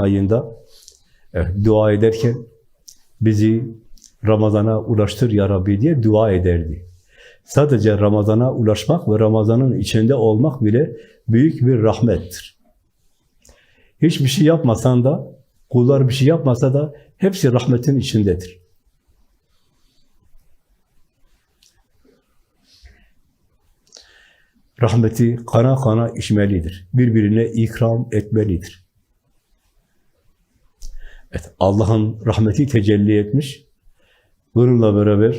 ayında evet, dua ederken bizi Ramazan'a ulaştır ya Rabbi diye dua ederdi. Sadece Ramazan'a ulaşmak ve Ramazan'ın içinde olmak bile büyük bir rahmettir. Hiçbir şey yapmasan da, kullar bir şey yapmasa da hepsi rahmetin içindedir. Rahmeti kana kana içmelidir. Birbirine ikram etmelidir. Evet, Allah'ın rahmeti tecelli etmiş. Bununla beraber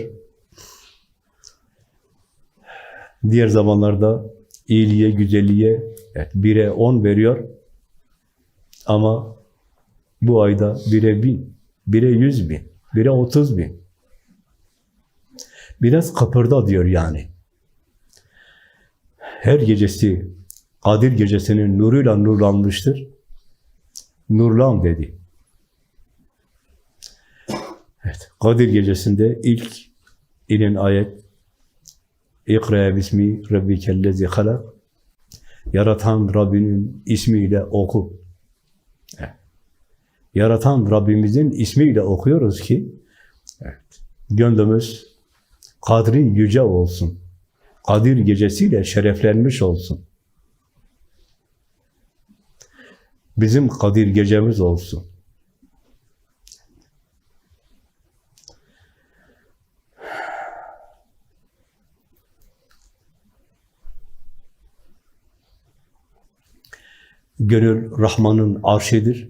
diğer zamanlarda iyiliğe, güzelliğe evet, bire on veriyor. Ama bu ayda bire bin, bire yüz bin, bire otuz bin. Biraz kapırda diyor yani. Her gecesi Kadir gecesinin nuruyla nurlanmıştır. Nurlan dedi. Evet, Kadir gecesinde ilk inen ayet İkra bismi rabbikellezi halak Yaratan Rabbinin ismiyle oku. Yaratan Rabbimizin ismiyle okuyoruz ki evet, gönlümüz kadri yüce olsun. Kadir gecesiyle şereflenmiş olsun. Bizim Kadir gecemiz olsun. Gönül Rahman'ın arşidir.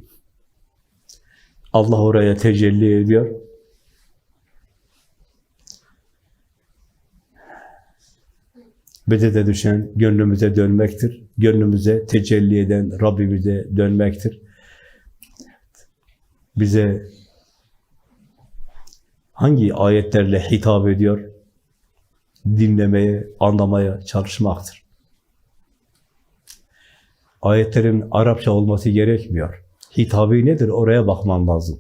Allah oraya tecelli ediyor. Bedede düşen gönlümüze dönmektir. Gönlümüze tecelli eden Rabbimize dönmektir. Bize hangi ayetlerle hitap ediyor? Dinlemeye, anlamaya çalışmaktır. Ayetlerin Arapça olması gerekmiyor. Hitabı nedir? Oraya bakman lazım.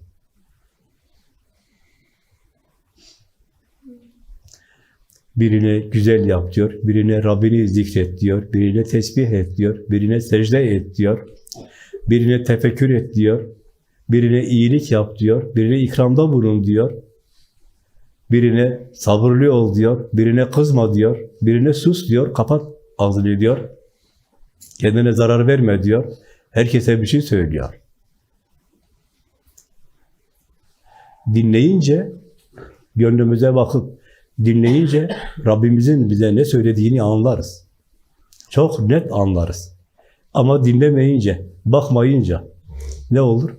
Birine güzel yap diyor, birine Rabbini zikret diyor, birine tesbih et diyor, birine secde et diyor, birine tefekkür et diyor, birine iyilik yap diyor, birine ikramda bulun diyor, birine sabırlı ol diyor, birine kızma diyor, birine sus diyor, kapat ağzını diyor, kendine zarar verme diyor, herkese bir şey söylüyor. Dinleyince, gönlümüze bakıp, dinleyince Rabbimizin bize ne söylediğini anlarız. Çok net anlarız. Ama dinlemeyince, bakmayınca ne olur?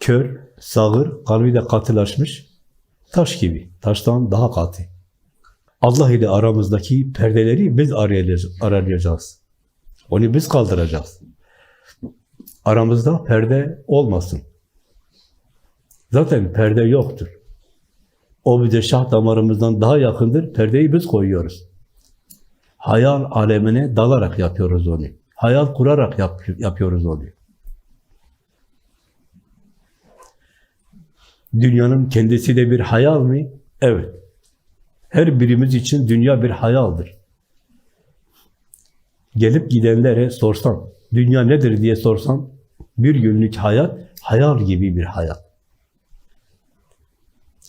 Kör, sağır, kalbi de katılaşmış, taş gibi, taştan daha katı. Allah ile aramızdaki perdeleri biz arayacağız. Onu biz kaldıracağız. Aramızda perde olmasın. Zaten perde yoktur. O bize şah damarımızdan daha yakındır. Perdeyi biz koyuyoruz. Hayal alemine dalarak yapıyoruz onu. Hayal kurarak yap, yapıyoruz onu. Dünyanın kendisi de bir hayal mi? Evet. Her birimiz için dünya bir hayaldir. Gelip gidenlere sorsam, dünya nedir diye sorsam, bir günlük hayat, hayal gibi bir hayat.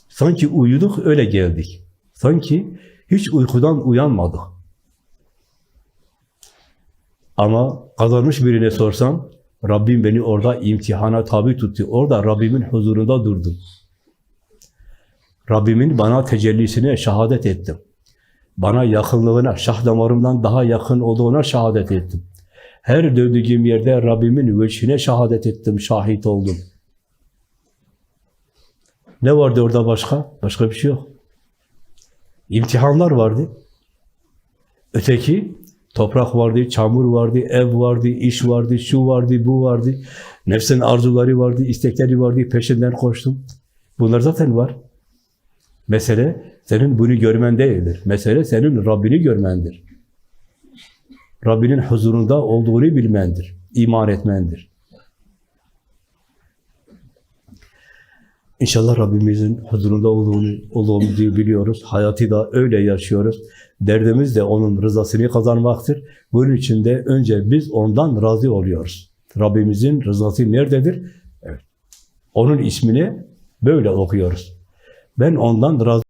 Sanki uyuduk, öyle geldik. Sanki hiç uykudan uyanmadık. Ama kazanmış birine sorsam, Rabbim beni orada imtihana tabi tuttu. Orada Rabbimin huzurunda durdum. Rabbimin bana tecellisine şehadet ettim. Bana yakınlığına, şah damarımdan daha yakın olduğuna şehadet ettim. Her döndüğüm yerde Rabbimin veçhine şehadet ettim, şahit oldum. Ne vardı orada başka? Başka bir şey yok. İmtihanlar vardı. Öteki toprak vardı, çamur vardı, ev vardı, iş vardı, şu vardı, bu vardı. Nefsin arzuları vardı, istekleri vardı, peşinden koştum. Bunlar zaten var. Mesele senin bunu görmen değildir. Mesele senin Rabbini görmendir. Rabbinin huzurunda olduğunu bilmendir. iman etmendir. İnşallah Rabbimizin huzurunda olduğunu, olduğumuzu biliyoruz. Hayatı da öyle yaşıyoruz. Derdimiz de onun rızasını kazanmaktır. Bunun için de önce biz ondan razı oluyoruz. Rabbimizin rızası nerededir? Evet. Onun ismini böyle okuyoruz. Ben ondan razı